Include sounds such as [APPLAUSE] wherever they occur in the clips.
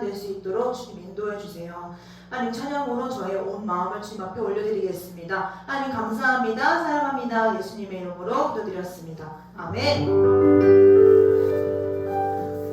올려드리는 시간 될수 있도록 주님 인도해 주세요. 하나님 찬양으로 저의 온 마음을 주님 앞에 올려드리겠습니다. 하나님 감사합니다. 사랑합니다. 예수님의 이름으로 기도드렸습니다. 아멘.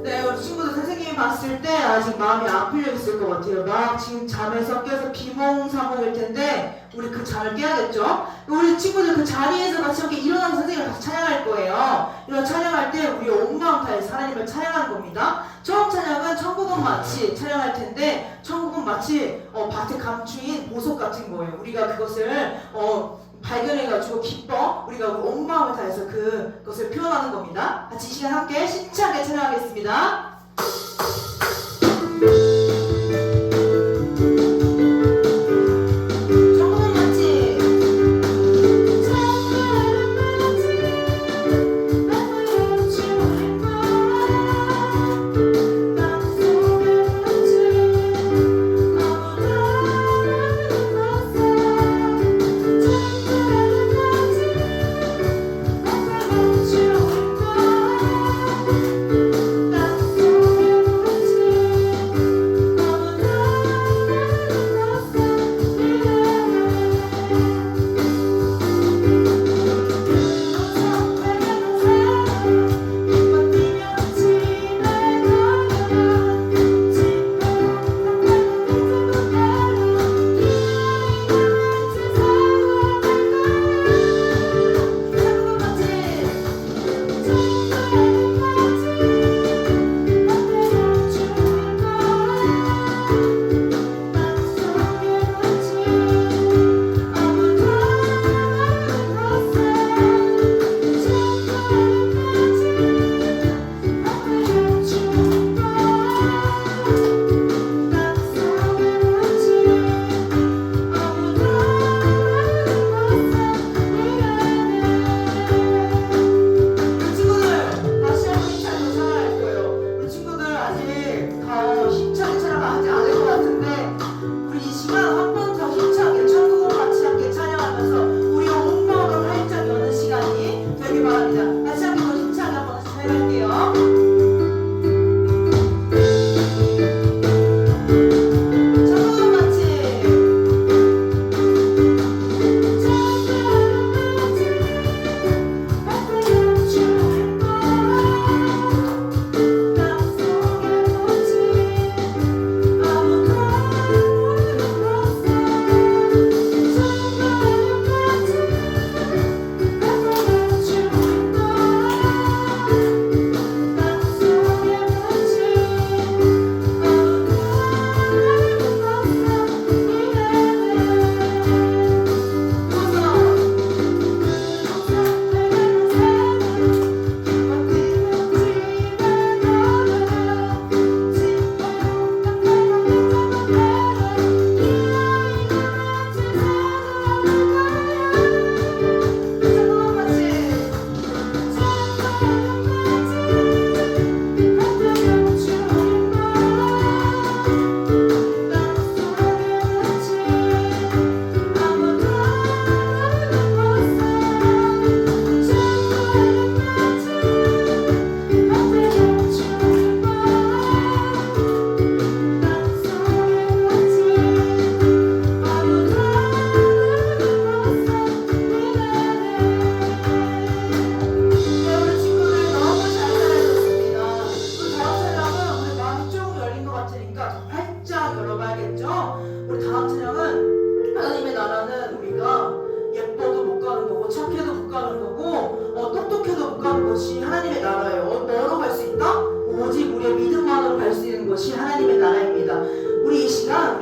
네, 우리 친구들 선생님이 봤을 때 아직 마음이 안 풀려 있을 것 같아요. 막 지금 잠에서 깨서 비몽사몽일 텐데 우리 그 잠을 깨야겠죠? 우리 친구들 그 자리에서 같이 이렇게 일어나서 선생님을 같이 찬양할 거예요. 이런 찬양할 때 우리 온 마음 다해서 하나님을 찬양하는 겁니다. 처음 찬양은 천국은 마치 찬양할 텐데 천국은 마치 어, 밭에 감추인 보석 같은 거예요. 우리가 그것을 어, 발견해가지고 기뻐 우리가 온 마음을 다해서 그- 그것을 표현하는 겁니다. 같이 이 시간 함께 신차게 찬양하겠습니다.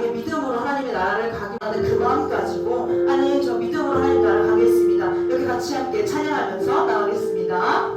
이 시간 우리의 믿음으로 하나님의 나라를 가기 하는 그 마음 가지고 하나님 저 믿음으로 하나님 나라 가겠습니다. 이렇게 같이 함께 찬양하면서 나가겠습니다.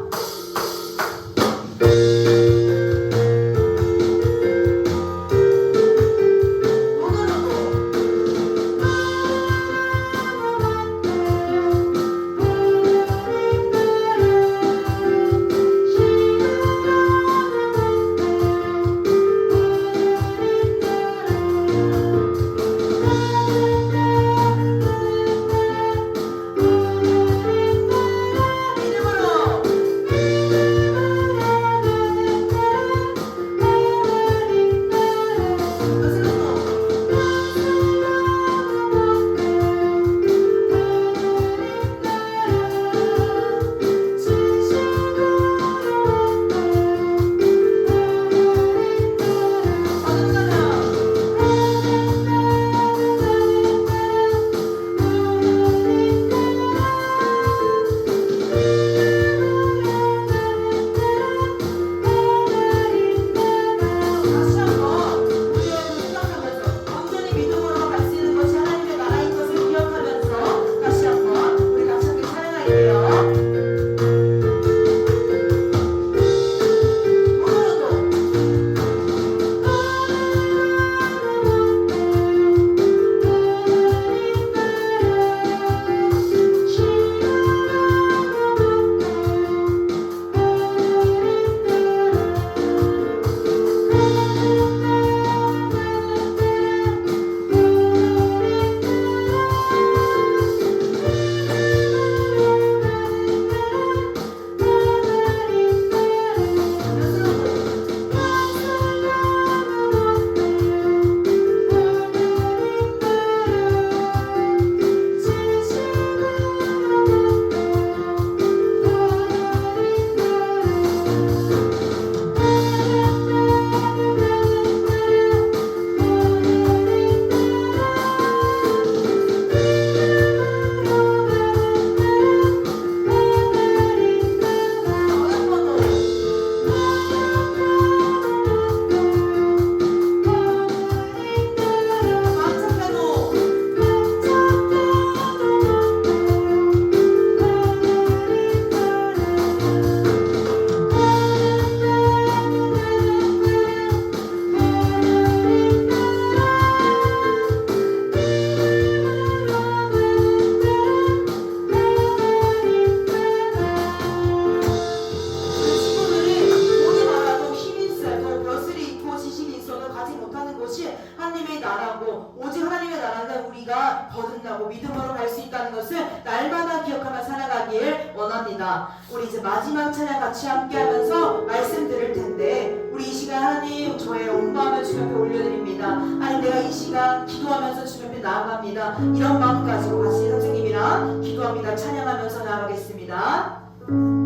나아가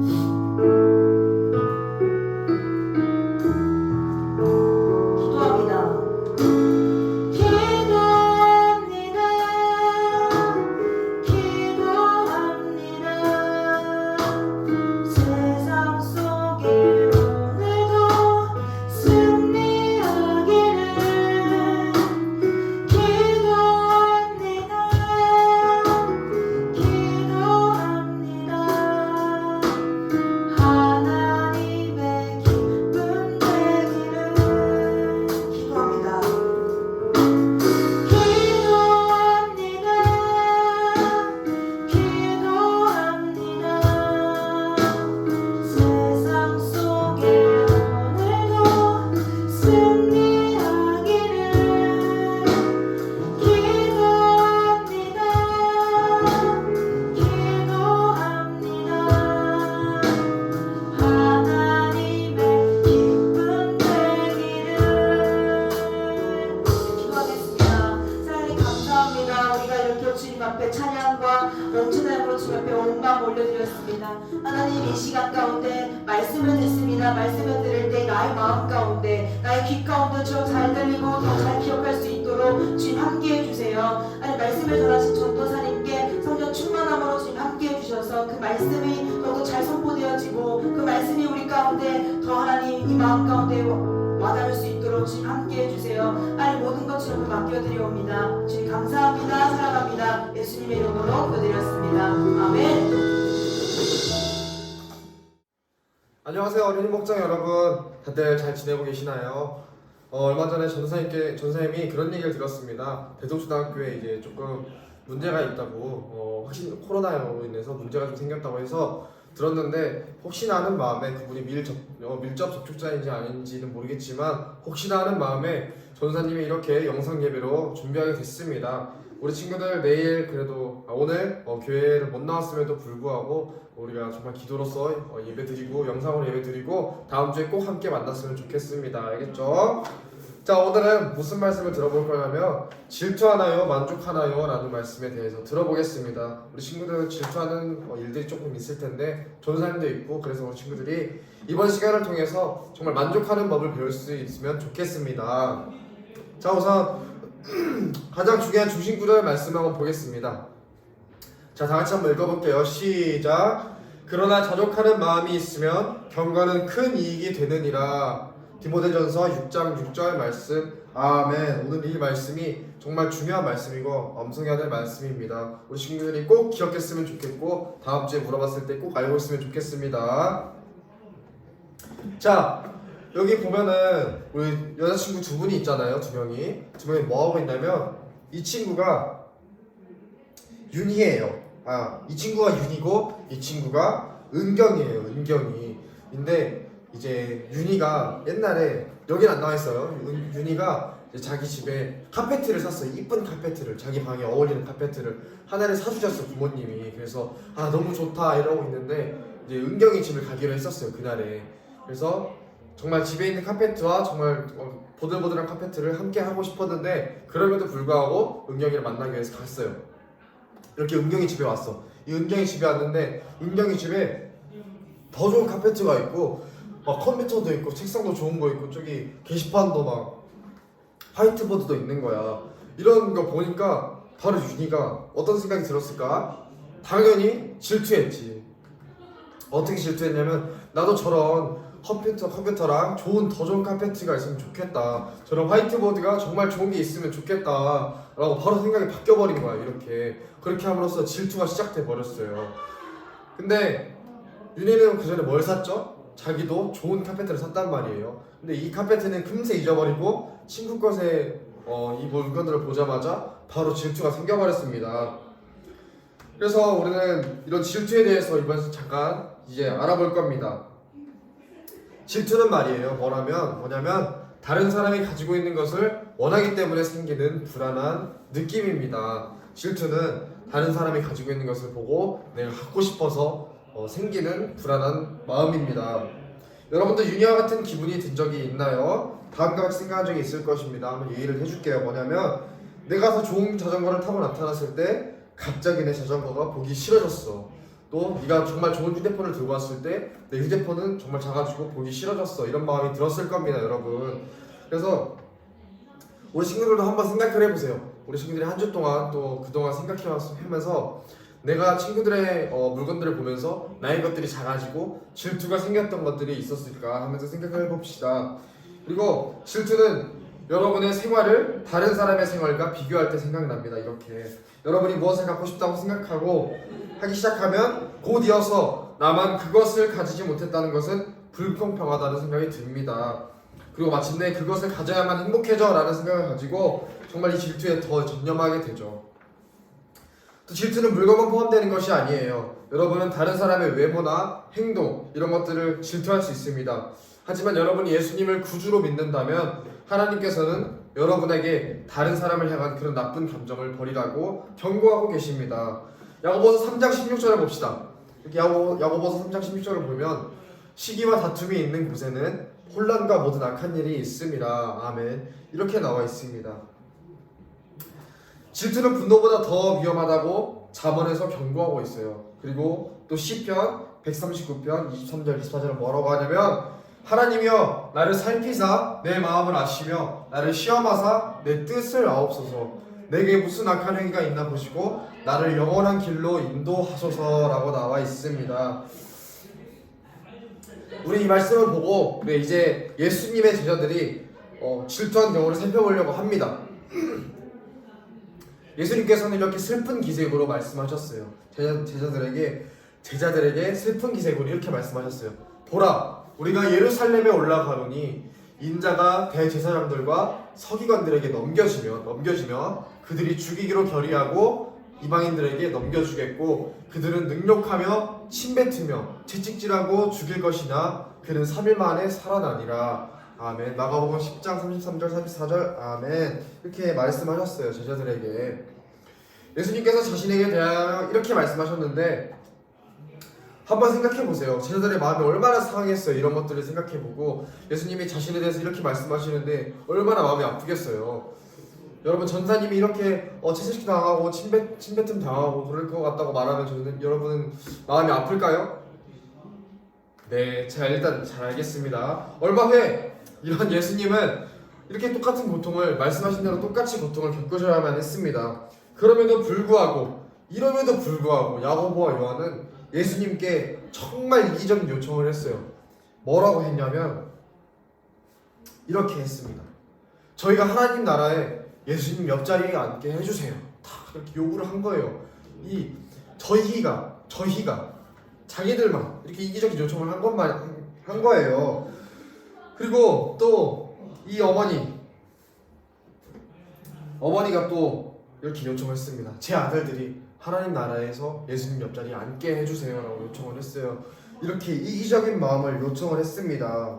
soon. 주님 맡겨드리옵니다. 주님 감사합니다. 사랑합니다. 예수님의 이름으로 기도드렸습니다. 아멘. 안녕하세요 어린이 목장 여러분 다들 잘 지내고 계시나요? 어, 얼마 전에 전사님께 전사님이 그런 얘기를 들었습니다 대동초등학교에 이제 조금 문제가 있다고 어, 확신 코로나로 인해서 문제가 좀 생겼다고 해서 들었는데 혹시나 하는 마음에 그분이 밀접, 어, 밀접 접촉자인지 아닌지는 모르겠지만 혹시나 하는 마음에 전사님이 이렇게 영상 예배로 준비하게 됐습니다. 우리 친구들 내일 그래도 아, 오늘 어, 교회를 못 나왔음에도 불구하고 우리가 정말 기도로서 어, 예배 드리고 영상으로 예배 드리고 다음 주에 꼭 함께 만났으면 좋겠습니다. 알겠죠? 자 오늘은 무슨 말씀을 들어볼 거냐면 질투하나요? 만족하나요? 라는 말씀에 대해서 들어보겠습니다. 우리 친구들 질투하는 어, 일들이 조금 있을 텐데 전사님도 있고 그래서 우리 친구들이 이번 시간을 통해서 정말 만족하는 법을 배울 수 있으면 좋겠습니다 자 우선 [CLEARS THROAT] 가장 중요한 중심 구절 말씀 한번 보겠습니다 자, 다 같이 한번 읽어볼게요. 시작. 그러나 자족하는 마음이 있으면 경건은 큰 이익이 되느니라. 디모데전서 6장 6절 말씀. 아멘. 오늘 이 말씀이 정말 중요한 말씀이고 엄성해야 될 말씀입니다. 우리 친구들이 꼭 기억했으면 좋겠고 다음 주에 물어봤을 때 꼭 알고 있으면 좋겠습니다. 자, 여기 보면은 우리 여자친구 두 분이 있잖아요. 두 명이. 두 명이 뭐 하고 있냐면 이 친구가 윤희예요. 아, 이 친구가 윤이고 이 친구가 은경이에요. 은경이. 근데 이제 윤이가 옛날에 여긴 안 나와 있어요. 윤, 윤이가 이제 자기 집에 카페트를 샀어요. 이쁜 카페트를 자기 방에 어울리는 카페트를 하나를 사주셨어 부모님이. 그래서 아 너무 좋다 이러고 있는데 이제 은경이 집을 가기로 했었어요 그날에. 그래서 정말 집에 있는 카페트와 정말 어, 보들보들한 카페트를 함께 하고 싶었는데 그럼에도 불구하고 은경이를 만나기 위해서 갔어요. 이렇게 은경이 집에 왔어. 이 은경이 집에 왔는데 은경이 집에 더 좋은 카페트가 있고 막 컴퓨터도 있고 책상도 좋은 거 있고 저기 게시판도 막 화이트보드도 있는 거야. 이런 거 보니까 바로 윤희가 어떤 생각이 들었을까? 당연히 질투했지. 어떻게 질투했냐면 나도 저런 컴퓨터 컴퓨터랑 좋은 더 좋은 카페트가 있으면 좋겠다. 저런 화이트보드가 정말 좋은 게 있으면 좋겠다 라고 바로 생각이 바뀌어 버린 거야. 이렇게 그렇게 함으로써 질투가 시작돼 버렸어요. 근데 윤희는 그 전에 뭘 샀죠? 자기도 좋은 카페트를 샀단 말이에요. 근데 이 카페트는 금세 잊어버리고 친구 것에 어, 이 물건들을 보자마자 바로 질투가 생겨버렸습니다. 그래서 우리는 이런 질투에 대해서 이번에 잠깐 이제 알아볼 겁니다. 질투는 말이에요. 뭐라면 뭐냐면 다른 사람이 가지고 있는 것을 원하기 때문에 생기는 불안한 느낌입니다. 질투는 다른 사람이 가지고 있는 것을 보고 내가 갖고 싶어서 어, 생기는 불안한 마음입니다. 여러분도 윤희와 같은 기분이 든 적이 있나요? 다음과 같이 생각한 적이 있을 것입니다. 한번 예의를 해줄게요. 뭐냐면 내가 더 좋은 자전거를 타고 나타났을 때 갑자기 내 자전거가 보기 싫어졌어. 또 네가 정말 좋은 휴대폰을 들고 왔을 때 내 휴대폰은 정말 작아지고 보기 싫어졌어. 이런 마음이 들었을 겁니다, 여러분. 그래서 우리 친구들도 한번 생각을 해보세요. 우리 친구들이 한 주 동안 또 그동안 생각해면서 내가 친구들의 어, 물건들을 보면서 나의 것들이 작아지고 질투가 생겼던 것들이 있었을까 하면서 생각을 해봅시다. 그리고 질투는 여러분의 생활을 다른 사람의 생활과 비교할 때 생각납니다. 이렇게 여러분이 무엇을 갖고 싶다고 생각하고 하기 시작하면 곧 이어서 나만 그것을 가지지 못했다는 것은 불공평하다는 생각이 듭니다. 그리고 마침내 그것을 가져야만 행복해져라는 생각을 가지고 정말 이 질투에 더 전념하게 되죠. 또 질투는 물건만 포함되는 것이 아니에요. 여러분은 다른 사람의 외모나 행동 이런 것들을 질투할 수 있습니다. 하지만 여러분이 예수님을 구주로 믿는다면 하나님께서는 여러분에게 다른 사람을 향한 그런 나쁜 감정을 버리라고 경고하고 계십니다. 야고보서 3장 16절을 봅시다. 야고, 야고보서 3장 16절을 보면 시기와 다툼이 있는 곳에는 혼란과 모든 악한 일이 있습니다. 아멘. 이렇게 나와 있습니다. 질투는 분노보다 더 위험하다고 자문에서 경고하고 있어요. 그리고 또 시편 139편 23절 24절은 뭐라고 하냐면 하나님이여 나를 살피사 내 마음을 아시며 나를 시험하사 내 뜻을 아옵소서 내게 무슨 악한 행위가 있나 보시고 나를 영원한 길로 인도하소서라고 나와 있습니다. 우리 이 말씀을 보고 네, 이제 예수님의 제자들이 어, 질투한 경우를 살펴보려고 합니다. [CLEARS THROAT] 예수님께서는 이렇게 슬픈 기색으로 말씀하셨어요. 제자, 제자들에게 제자들에게 슬픈 기색으로 이렇게 말씀하셨어요. 보라, 우리가 예루살렘에 올라가노니 인자가 대제사장들과 서기관들에게 넘겨지며 넘겨지며 그들이 죽이기로 결의하고 이방인들에게 넘겨주겠고 그들은 능욕하며 침뱉으며 채찍질하고 죽일 것이나 그는 3일 만에 살아나니라. 아멘. 마가복음 10장 33절 34절 아멘. 이렇게 말씀하셨어요. 제자들에게. 예수님께서 자신에게 대하여 이렇게 말씀하셨는데 한번 생각해 보세요. 제자들의 마음이 얼마나 상했어요. 이런 것들을 생각해 보고 예수님이 자신에 대해서 이렇게 말씀하시는데 얼마나 마음이 아프겠어요. 여러분 전사님이 이렇게 어, 채찍 당하고 침뱉 침뱉음 당하고 그럴 것 같다고 말하면 저는 여러분은 마음이 아플까요? 네, 자 일단 잘 알겠습니다. 얼마 후에 이런 예수님은 이렇게 똑같은 고통을 말씀하신 대로 똑같이 고통을 겪으셔야만 했습니다. 그럼에도 불구하고 이럼에도 불구하고 야고보와 요한은 예수님께 정말 이기적인 요청을 했어요. 뭐라고 했냐면 이렇게 했습니다. 저희가 하나님 나라에 예수님 옆자리에 앉게 해주세요. 다 이렇게 요구를 한 거예요. 이 저희가 저희가 자기들만 이렇게 이기적인 요청을 한 것만 한 거예요. 그리고 또 이 어머니 어머니가 또 이렇게 요청을 했습니다. 제 아들들이 하나님 나라에서 예수님 옆자리에 앉게 해주세요라고 요청을 했어요. 이렇게 이기적인 마음을 요청을 했습니다.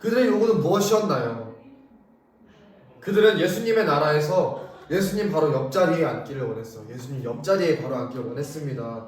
그들의 요구는 무엇이었나요? 그들은 예수님의 나라에서 예수님 바로 옆자리에 앉기를 원했어. 예수님 옆자리에 바로 앉기를 원했습니다.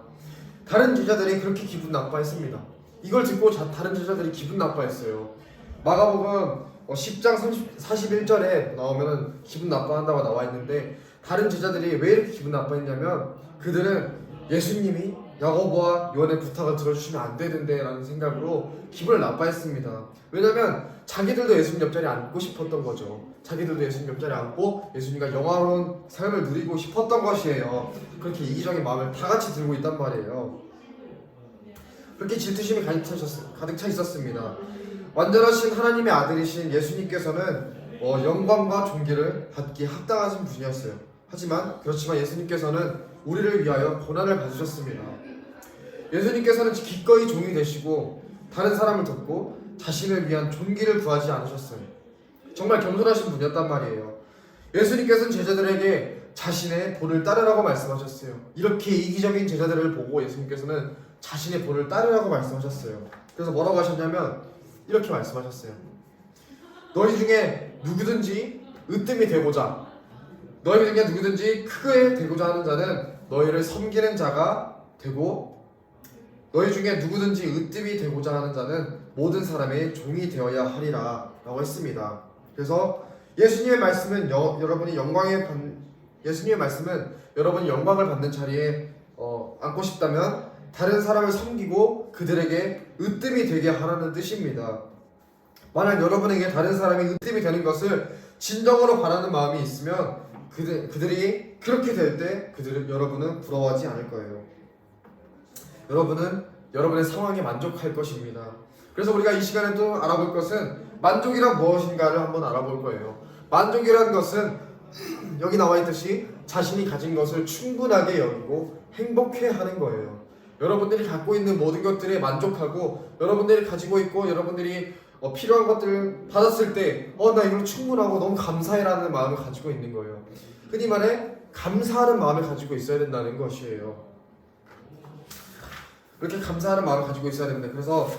다른 제자들이 그렇게 기분 나빠했습니다. 이걸 듣고 자, 다른 제자들이 기분 나빠했어요. 마가복음 어, 10장 30, 41절에 나오면은 기분 나빠한다고 나와 있는데 다른 제자들이 왜 이렇게 기분 나빠했냐면 그들은 예수님이 야고보와 요한의 부탁을 들어주시면 안 되는데라는 생각으로 기분을 나빠했습니다. 왜냐면 자기들도 예수님 옆자리에 앉고 싶었던 거죠. 자기들도 예수님 옆자리에 앉고 예수님과 영화로운 삶을 누리고 싶었던 것이에요. 그렇게 이기적인 마음을 다 같이 들고 있단 말이에요. 그렇게 질투심이 가득 차 있었습니다. 완전하신 하나님의 아들이신 예수님께서는 어, 영광과 존귀를 받기 합당하신 분이었어요. 하지만 그렇지만 예수님께서는 우리를 위하여 고난을 받으셨습니다. 예수님께서는 기꺼이 종이 되시고 다른 사람을 돕고 자신을 위한 존귀를 구하지 않으셨어요. 정말 겸손하신 분이었단 말이에요. 예수님께서는 제자들에게 자신의 본을 따르라고 말씀하셨어요. 이렇게 이기적인 제자들을 보고 예수님께서는 자신의 본을 따르라고 말씀하셨어요. 그래서 뭐라고 하셨냐면 이렇게 말씀하셨어요. 너희 중에 누구든지 으뜸이 되고자 너희 중에 누구든지 크게 되고자 하는 자는 너희를 섬기는 자가 되고 너희 중에 누구든지 으뜸이 되고자 하는 자는 모든 사람의 종이 되어야 하리라 라고 했습니다. 그래서 예수님의 말씀은 여, 여러분이 영광의 받, 예수님의 말씀은 여러분이 영광을 받는 자리에 어, 앉고 싶다면 다른 사람을 섬기고 그들에게 으뜸이 되게 하라는 뜻입니다. 만약 여러분에게 다른 사람이 으뜸이 되는 것을 진정으로 바라는 마음이 있으면 그들, 그들이 그렇게 될 때 그들은 여러분은 부러워하지 않을 거예요. 여러분은 여러분의 상황에 만족할 것입니다. 그래서 우리가 이 시간에 또 알아볼 것은 만족이란 무엇인가를 한번 알아볼 거예요. 만족이란 것은 [CLEARS THROAT] 여기 나와 있듯이 자신이 가진 것을 충분하게 여기고 행복해 하는 거예요. 여러분들이 갖고 있는 모든 것들에 만족하고 여러분들이 가지고 있고 여러분들이 어, 필요한 것들을 받았을 때 어 나 이걸 충분하고 너무 감사해라는 마음을 가지고 있는 거예요. 흔히 말해 감사하는 마음을 가지고 있어야 된다는 것이에요. 이렇게 감사하는 마음을 가지고 있어야 됩니다. 그래서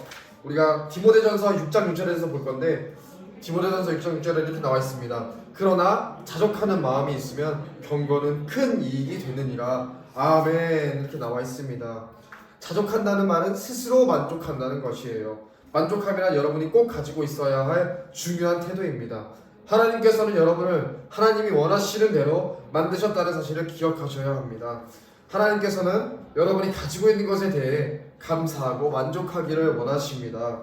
우리가 디모데전서 6장 6절에서 볼 건데 디모데전서 6장 6절에 이렇게 나와 있습니다. 그러나 자족하는 마음이 있으면 경건은 큰 이익이 되느니라. 아멘 이렇게 나와 있습니다. 자족한다는 말은 스스로 만족한다는 것이에요. 만족함이란 여러분이 꼭 가지고 있어야 할 중요한 태도입니다. 하나님께서는 여러분을 하나님이 원하시는 대로 만드셨다는 사실을 기억하셔야 합니다. 하나님께서는 여러분이 가지고 있는 것에 대해 감사하고 만족하기를 원하십니다.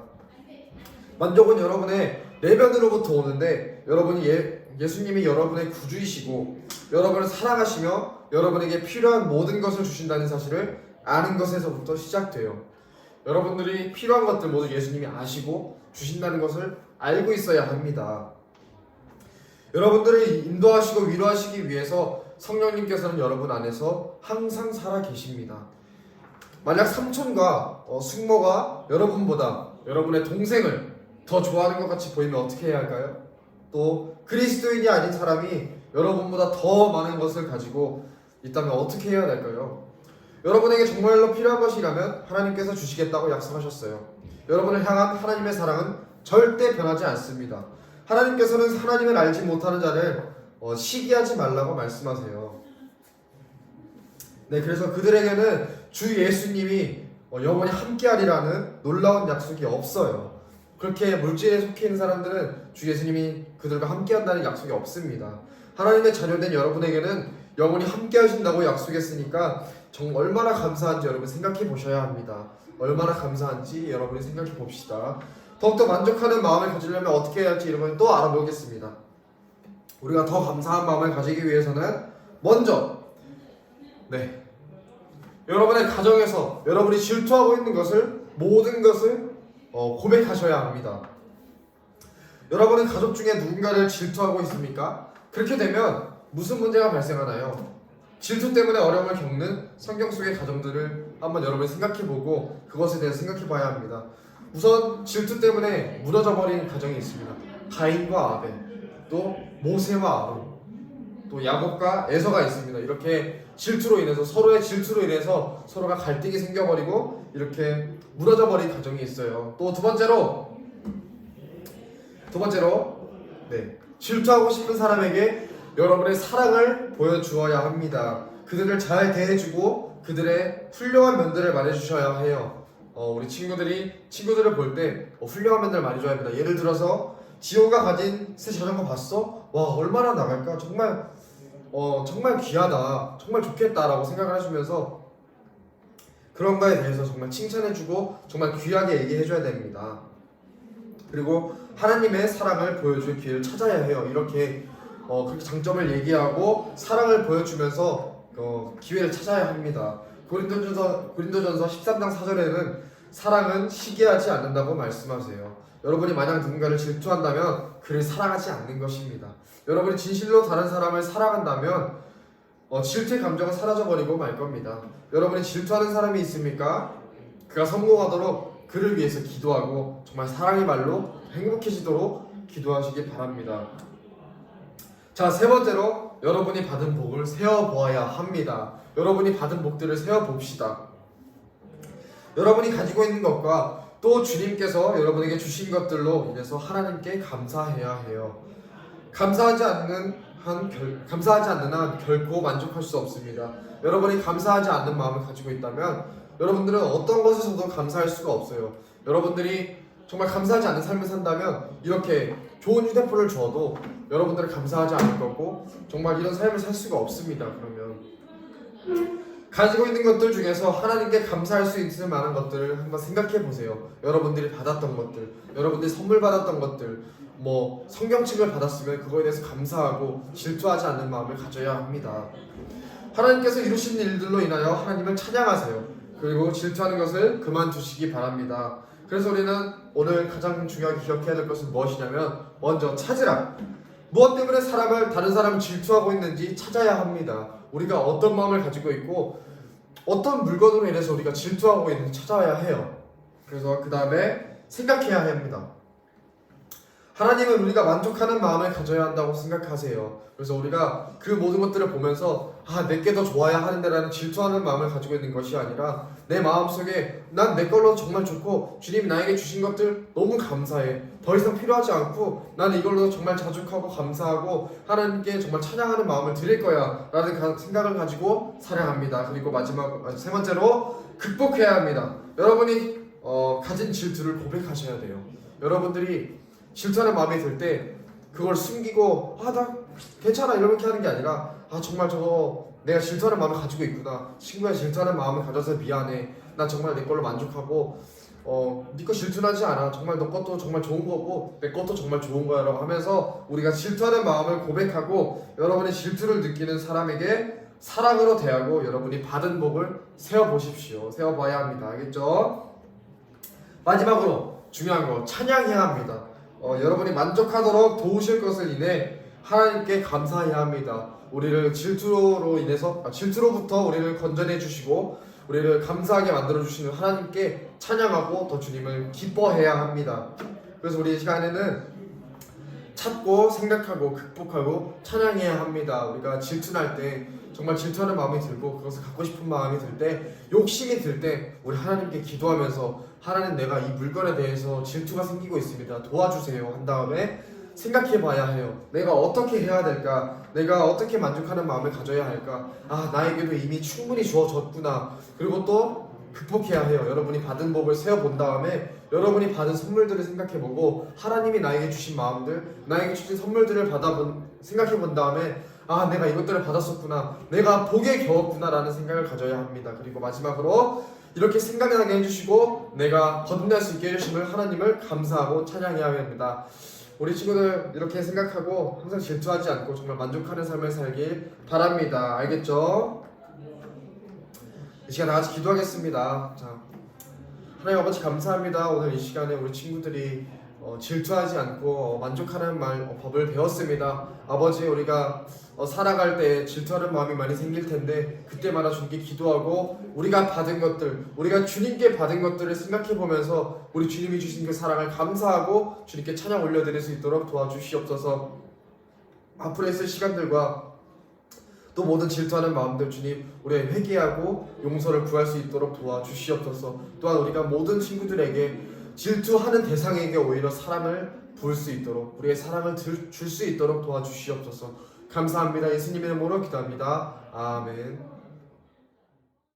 만족은 여러분의 내면으로부터 오는데 여러분이 예, 예수님이 여러분의 구주이시고 여러분을 사랑하시며 여러분에게 필요한 모든 것을 주신다는 사실을 아는 것에서부터 시작돼요. 여러분들이 필요한 것들 모두 예수님이 아시고 주신다는 것을 알고 있어야 합니다. 여러분들을 인도하시고 위로하시기 위해서 성령님께서는 여러분 안에서 항상 살아 계십니다. 만약 삼촌과 어, 숙모가 여러분보다 여러분의 동생을 더 좋아하는 것 같이 보이면 어떻게 해야 할까요? 또 그리스도인이 아닌 사람이 여러분보다 더 많은 것을 가지고 있다면 어떻게 해야 될까요? 여러분에게 정말로 필요한 것이라면 하나님께서 주시겠다고 약속하셨어요. 여러분을 향한 하나님의 사랑은 절대 변하지 않습니다. 하나님께서는 하나님을 알지 못하는 자를 어, 시기하지 말라고 말씀하세요. 네, 그래서 그들에게는 주 예수님이 어, 영원히 함께하리라는 놀라운 약속이 없어요. 그렇게 물질에 속해 있는 사람들은 주 예수님이 그들과 함께한다는 약속이 없습니다. 하나님의 자녀된 여러분에게는 영원히 함께하신다고 약속했으니까 정 얼마나 감사한지 여러분 생각해 보셔야 합니다. 얼마나 감사한지 여러분이 생각해 봅시다. 더욱더 만족하는 마음을 가지려면 어떻게 해야 할지 여러분 또 알아보겠습니다. 우리가 더 감사한 마음을 가지기 위해서는 먼저 네 여러분의 가정에서 여러분이 질투하고 있는 것을 모든 것을 어, 고백하셔야 합니다. 여러분은 가족 중에 누군가를 질투하고 있습니까? 그렇게 되면 무슨 문제가 발생하나요? 질투 때문에 어려움을 겪는 성경 속의 가정들을 한번 여러분이 생각해보고 그것에 대해서 생각해봐야 합니다. 우선 질투 때문에 무너져버린 가정이 있습니다. 가인과 아벨, 또 모세와 아론, 또 야곱과 에서가 있습니다. 이렇게 질투로 인해서 서로의 질투로 인해서 서로가 갈등이 생겨버리고 이렇게 무너져버린 가정이 있어요. 또 두 번째로 두 번째로 네 질투하고 싶은 사람에게 여러분의 사랑을 보여주어야 합니다. 그들을 잘 대해주고 그들의 훌륭한 면들을 말해주셔야 해요. 어, 우리 친구들이 친구들을 볼때 어, 훌륭한 면들을 말해줘야 합니다. 예를 들어서 지호가 가진 새 자전거 봤어? 와 얼마나 나갈까? 정말 어 정말 귀하다, 정말 좋겠다라고 생각을 해주면서 그런 거에 대해서 정말 칭찬해주고 정말 귀하게 얘기해줘야 됩니다. 그리고 하나님의 사랑을 보여줄 기회를 찾아야 해요. 이렇게 어, 그렇게 장점을 얘기하고 사랑을 보여주면서 어, 기회를 찾아야 합니다. 고린도전서 고린도전서 13장 4절에는 사랑은 시기하지 않는다고 말씀하세요. 여러분이 만약 누군가를 질투한다면 그를 사랑하지 않는 것입니다. 여러분이 진실로 다른 사람을 사랑한다면 어, 질투의 감정은 사라져버리고 말 겁니다. 여러분이 질투하는 사람이 있습니까? 그가 성공하도록 그를 위해서 기도하고 정말 사랑의 말로 행복해지도록 기도하시기 바랍니다. 자, 세 번째로 여러분이 받은 복을 세어 보아야 합니다. 여러분이 받은 복들을 세어 봅시다. 여러분이 가지고 있는 것과 또 주님께서 여러분에게 주신 것들로 인해서 하나님께 감사해야 해요. 감사하지 않는 한 결, 감사하지 않는 한 결코 만족할 수 없습니다. 여러분이 감사하지 않는 마음을 가지고 있다면 여러분들은 어떤 것에서도 감사할 수가 없어요. 여러분들이 정말 감사하지 않는 삶을 산다면 이렇게 좋은 휴대폰을 줘도 여러분들은 감사하지 않을 거고 정말 이런 삶을 살 수가 없습니다. 그러면 가지고 있는 것들 중에서 하나님께 감사할 수 있을 만한 것들을 한번 생각해 보세요. 여러분들이 받았던 것들, 여러분들이 선물 받았던 것들, 뭐 성경책을 받았으면 그거에 대해서 감사하고 질투하지 않는 마음을 가져야 합니다. 하나님께서 이루신 일들로 인하여 하나님을 찬양하세요. 그리고 질투하는 것을 그만두시기 바랍니다. 그래서 우리는 오늘 가장 중요하게 기억해야 될 것은 무엇이냐면 먼저 찾으라. 무엇 때문에 사람을 다른 사람을 질투하고 있는지 찾아야 합니다. 우리가 어떤 마음을 가지고 있고 어떤 물건으로 인해서 우리가 질투하고 있는지 찾아야 해요. 그래서 그 다음에 생각해야 합니다. 하나님은 우리가 만족하는 마음을 가져야 한다고 생각하세요. 그래서 우리가 그 모든 것들을 보면서 아 내게 더 좋아야 하는데라는 질투하는 마음을 가지고 있는 것이 아니라 내 마음 속에 난 내 걸로 정말 좋고 주님이 나에게 주신 것들 너무 감사해. 더 이상 필요하지 않고 나는 이걸로 정말 자족하고 감사하고 하나님께 정말 찬양하는 마음을 드릴 거야 라는 가- 생각을 가지고 사랑합니다. 그리고 마지막 아, 세 번째로 극복해야 합니다. 여러분이 어, 가진 질투를 고백하셔야 돼요. 여러분들이 질투하는 마음이 들 때 그걸 숨기고 아 나 괜찮아 이렇게 하는 게 아니라 아 정말 저거 내가 질투하는 마음을 가지고 있구나 친구가 질투하는 마음을 가져서 미안해 나 정말 내 걸로 만족하고 어 네 거 질투나지 않아. 정말 너 것도 정말 좋은 거고 내 것도 정말 좋은 거야라고 하면서 우리가 질투하는 마음을 고백하고 여러분이 질투를 느끼는 사람에게 사랑으로 대하고 여러분이 받은 복을 세워 보십시오. 세워 봐야 합니다. 알겠죠? 마지막으로 중요한 거 찬양해야 합니다. 어, 여러분이 만족하도록 도우실 것을 인해 하나님께 감사해야 합니다. 우리를 질투로 인해서 아, 질투로부터 우리를 건져내 주시고 우리를 감사하게 만들어 주시는 하나님께 찬양하고 더 주님을 기뻐해야 합니다. 그래서 우리 이 시간에는 찾고 생각하고 극복하고 찬양해야 합니다. 우리가 질투날 때 정말 질투하는 마음이 들고 그것을 갖고 싶은 마음이 들 때 욕심이 들 때 우리 하나님께 기도하면서 하나님 내가 이 물건에 대해서 질투가 생기고 있습니다. 도와주세요. 한 다음에 생각해 봐야 해요. 내가 어떻게 해야 될까? 내가 어떻게 만족하는 마음을 가져야 할까? 아, 나에게도 이미 충분히 주어졌구나. 그리고 또 극복해야 해요. 여러분이 받은 법을 세워 본 다음에 여러분이 받은 선물들을 생각해 보고 하나님이 나에게 주신 마음들, 나에게 주신 선물들을 받아본 생각해 본 다음에 아, 내가 이것들을 받았었구나. 내가 복에 겨웠구나라는 생각을 가져야 합니다. 그리고 마지막으로 이렇게 생각나게 해주시고 내가 거듭날 수 있게 해주심을 하나님을 감사하고 찬양해야 합니다. 우리 친구들 이렇게 생각하고 항상 질투하지 않고 정말 만족하는 삶을 살길 바랍니다. 알겠죠? 이 시간 다 같이 기도하겠습니다. 자, 하나님 아버지 감사합니다. 오늘 이 시간에 우리 친구들이 어, 질투하지 않고 어, 만족하는 말 어, 법을 배웠습니다. 아버지 우리가 어, 살아갈 때 질투하는 마음이 많이 생길 텐데 그때마다 주님께 기도하고 우리가 받은 것들, 우리가 주님께 받은 것들을 생각해 보면서 우리 주님이 주신 그 사랑을 감사하고 주님께 찬양 올려드릴 수 있도록 도와주시옵소서. 앞으로 있을 시간들과 또 모든 질투하는 마음들 주님 우리 회개하고 용서를 구할 수 있도록 도와주시옵소서. 또한 우리가 모든 친구들에게 질투하는 대상에게 오히려 사랑을 부을 수 있도록 우리의 사랑을 줄 수 있도록 도와주시옵소서. 감사합니다. 예수님의 이름으로 기도합니다. 아멘.